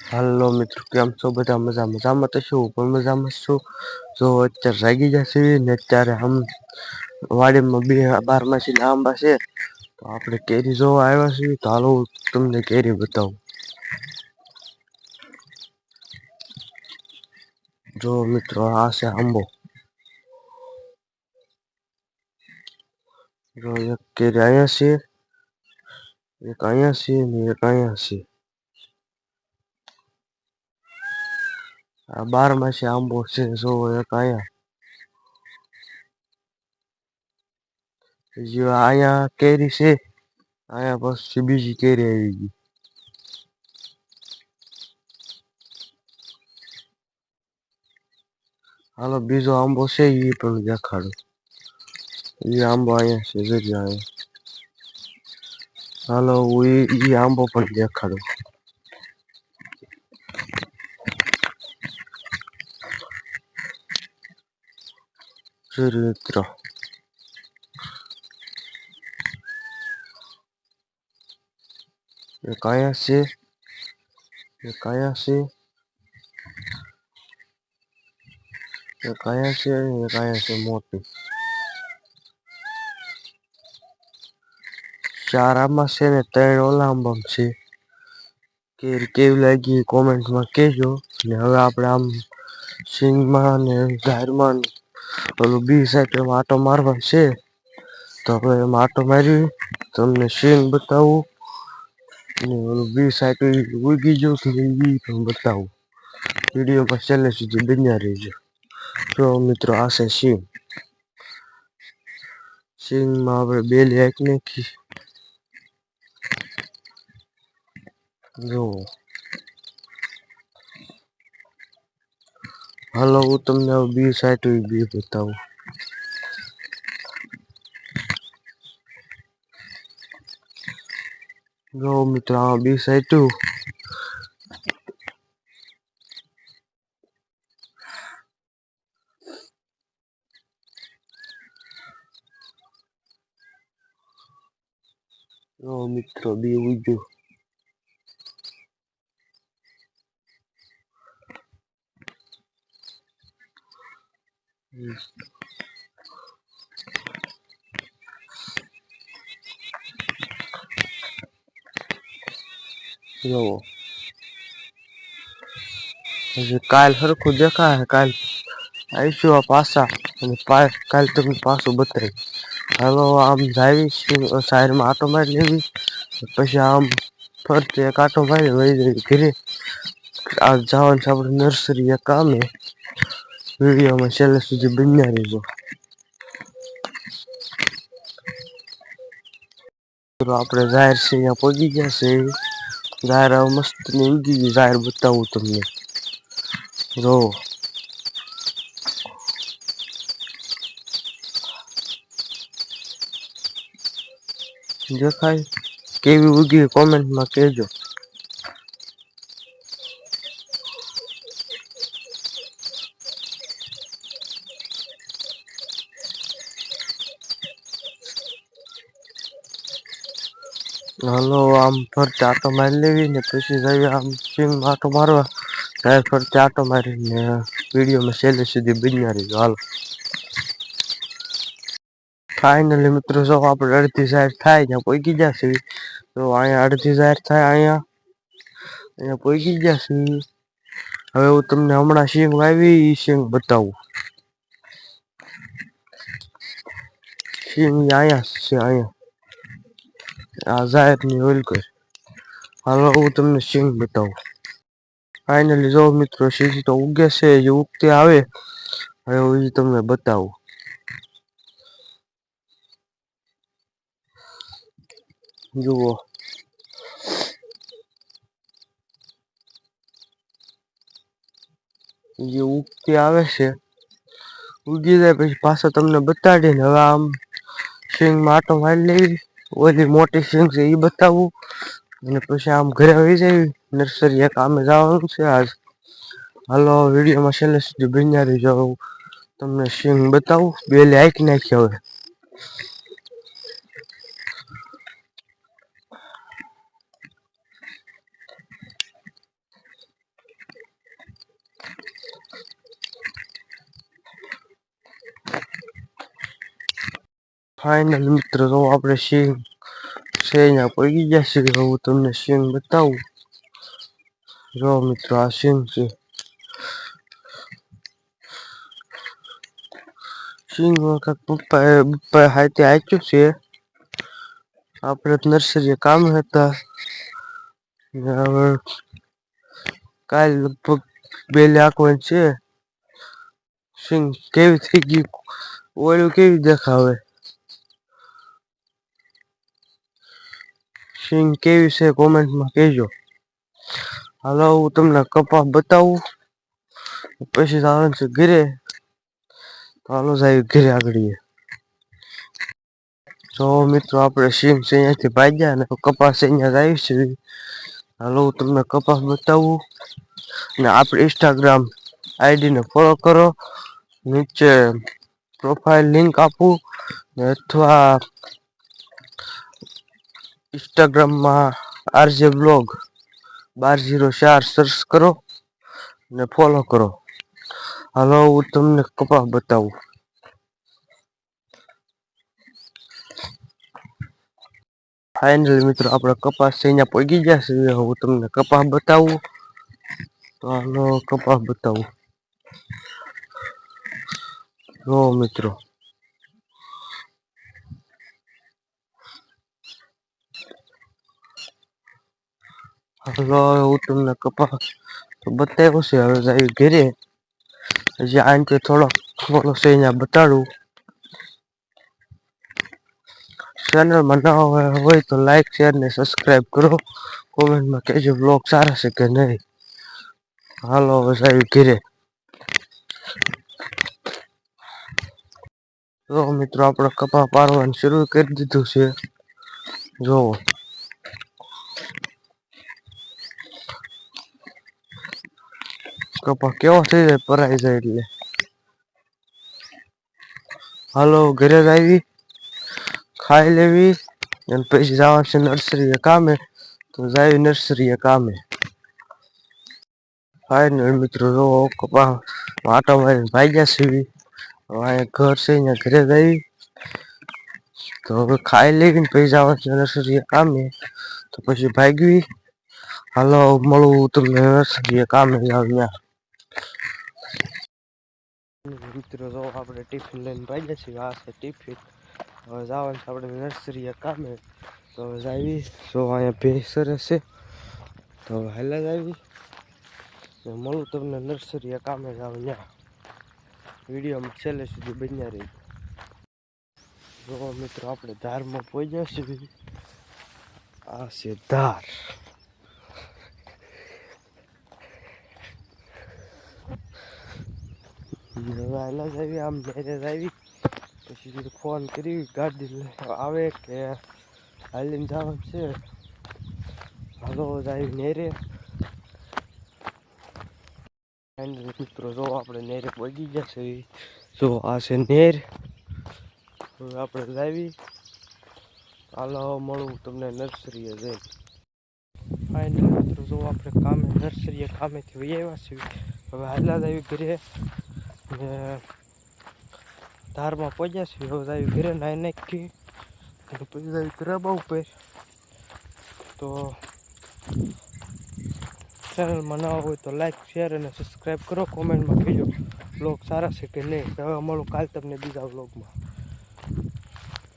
હાલો મિત્રો કેમ છો બધા મજા મજામાં તો શું પણ મજામાં છું જો અત્યારે જાગી જશે ને અત્યારે આમ વાડીમાં બે બારમાસી આંબા છે તો આપડે કેરી જોવા આવ્યા છીએ તો હાલો તમને કેરી બતાવું જો મિત્રો આ છે આંબો જો એક કેરી અહીંયા છે એક અહીંયા છે ને એક અહીંયા છે આ બારમાસી આંબો છે જો એક અહીંયા જો અહીંયા કેરી છે અહીંયા પછી બીજી કેરી આવી ગઈ હાલો બીજો આંબો છે એ પણ દેખાડો એ આંબો અહીંયા છે જોજો અહીંયા હાલો હું એ આંબો પણ દેખાડું ચરિત્ર એક અહીંયા છે એક અહીંયા છે એક અહીંયા છે એક અહીંયા છે મોટી ચાર આમાં છે ને ત્રણ ઓલા આંબા છે કેરી કેવી લાગી કોમેન્ટમાં કહેજો ને હવે આપણે આમ સિંગમાં ને ઝાડમાં ઓલું બી સાઈડ આટો મારવા છે. તો હવે એમાં આટો મારી, તમને સીન બતાવું. ને ઓલું બી સાઈડ ઉગી ગયું એ પણ બતાવું. વિડીયોમાં છેલ્લે સુધી બન્યા રહીજો. જો મિત્રો, આ છે સીન સીનમાં આપણે બે એક નાખી. જો હાલો, હું તમને બી સાઈટ બી બતાવું. જો મિત્રો આ બી સાઈટ જો મિત્રો, બી ઉગ્યું જોવો હજી કાલ સરખું દેખાય કાલ આવીશું આ પાછા અને કાલ તમને પાછું બતાવી હાલો આમ જાવી સાઈડમાં આટો મારી લેવી પછી આમ ફરતે એક આટો મારી વહી જઈ ઘરે આ જવાનું છે આપણે નર્સરી એક કામે વિડીયોમાં છેલ્લે સુધી બન્યા રહેજો આપણે જાહેર છે અહીંયા પહોંચી ગયા છે જાહેર હવે મસ્ત ની ઉગી ગઈ જાહેર બતાવું તમને જો દેખાય કેવી ઉગી કોમેન્ટમાં કહેજો હાલો, આમ ફરતે આટો મારી લેવી ને પછી જઈએ આમ સિંગ આટો મારવા. ત્યારે ફરતે આટો મારીને વિડીયોમાં છેલ્લે સુધી બન્યા રહીજો. હાલો. ફાઇનલી મિત્રો, જો આપણે અડધી સાઈડ થાય ત્યાં પહોંચી જશે તો અહીંયા અડધી સાઈડ થાય અહીંયા. અહીંયા પહોંચી જશે હવે હું તમને હમણાં સિંગ વાવી એ સિંગ બતાવું. સિંગ અહીંયા છે, અહીંયા. આ જાહેરની ઓલ કર હાલો હું તમને સિંગ બતાવું ફાઇનલી જો મિત્રો સિંહ તો ઉગે છે જે ઉગતી આવે હવે હું તમને બતાવું જુઓ જે ઉગતી આવે છે ઉગી જાય પછી પાછા તમને બતાડીને હવે આમ સિંગ માટો મારી લેવી ઓલી મોટી સિંગ છે એ બતાવું. અને પછી આમ ઘરે આવી જાય, નર્સરી એક આમે જવાનું છે આજ. હાલો, વિડીયોમાં છેલ્લે સુધી બન્યા રહીજો. તમને સિંગ બતાવું બે લાઈક નાખી હવે. ફાઇનલ મિત્રો તો આપણે સિંગ છે પડી ગયા છે હું તમને સિંગ બતાવું જો મિત્રો આ સિંગ છે સિંગ વખત પપ્પાએ પપ્પાએ હાથે આચ્યું છે આપણે નર્સરી કામ હતા હવે કાલ લગભગ બે લાખવન છે સિંગ કેવી થઈ ગઈ ઓળું કેવી દેખાવે સિંગ કેવી છે કોમેન્ટમાં કહેજો હાલો હું તમને કપા બતાવું પછી જવાનું છે ઘરે હાલો જાય ઘરે આગળ તો મિત્રો આપણે સિંગ છે અહીંયાથી ભાગ્યા અને કપાસ અહીંયા જ આવી છે હાલો હું તમને કપાસ બતાવું અને આપણે ઇન્સ્ટાગ્રામ આઈડીને ફોલો કરો નીચે પ્રોફાઇલ લિંક આપું અથવા ઇન્સ્ટાગ્રામમાં આરજે બ્લોગ બાર જીરો ચાર સર્ચ કરો ને ફોલો કરો. હાલો, હું તમને કપા બતાવું. ફાઇનલ મિત્રો, આપણે કપાસ અહીંયા પગી ગયા છે હું તમને કપાસ બતાવું. તો હાલો કપાસ બતાવું. જો મિત્રો. હાલો હું તમને કપાસ તો બતાવ્યો છે હવે જાય ઘરે હજી આંટે થોડોક થોડો છે અહીંયા બતાડું ચેનલમાં નવા હોય હોય તો લાઈક શેર ને સબસ્ક્રાઈબ કરો કોમેન્ટમાં કહેજો બ્લોગ સારા છે કે નહીં હાલો હવે જાય ઘરે જો મિત્રો આપણે કપા પારવાનું શરૂ કરી દીધું છે જોવો કપા કેવો થઈ જાય પરાઈ જાય એટલે હાલો ઘરે જ આવી ખાઈ લેવી અને પછી જવાનું છે નર્સરીએ કામે તો જાય નર્સરીએ કામે ફાઇનલ મિત્રો જો કપા આટો મારીને ભાગ્યા સીવી હવે અહીંયા ઘર છે અહીંયા ઘરે જ આવી તો હવે ખાઈ લેવી ને પછી જવાનું છે નર્સરીએ કામે તો પછી ભાગવી હાલો મળું તમને નર્સરીએ કામે જાવ ત્યાં મિત્રો, જો આપણે ટિફિન લઈને ભાગ્યા છીએ, આ છે ટિફિન હવે જવાનું છે આપણે નર્સરીએ કામે. તો હવે જાવી જો અહીંયા ભેંસ છે. તો હવે હાલા જ આવી મળું તમને નર્સરીએ કામે જાવ ત્યાં વિડીયોમાં છેલ્લે સુધી બન્યા રહી જો મિત્રો, આપણે ધારમાં પહોંચ્યા છીએ. આ છે ધાર. હવે હાલા જ આવી આમ મેરેજ આવી પછી કીધું ફોન કરી ગાડી લઈ આવે કે હાલીને જવાનું છે હાલો જાય નેરે ફાઇનલ મિત્રો જો આપણે નેરે પગી ગયા છે જો આ છે નેર હવે આપણે લાવી હાલો મળું તમને નર્સરીએ જઈ ફાઇનલ મિત્રો જો આપણે કામે નર્સરીએ કામેથી વહી આવ્યા છીએ હવે હાલા જ આવી ઘરે ને ધારમાં પહોંચ્યા છીએ. હવે આવી ઘરે નાઈ નાખી અને પછી આવી ગરબા ઉપર તો ચેનલમાં નવા હોય તો લાઈક શેર અને સબસ્ક્રાઈબ કરો. કોમેન્ટમાં કહેજો. બ્લોગ સારા છે કે નહીં? હવે મળું કાલ તમને બીજા બ્લોગમાં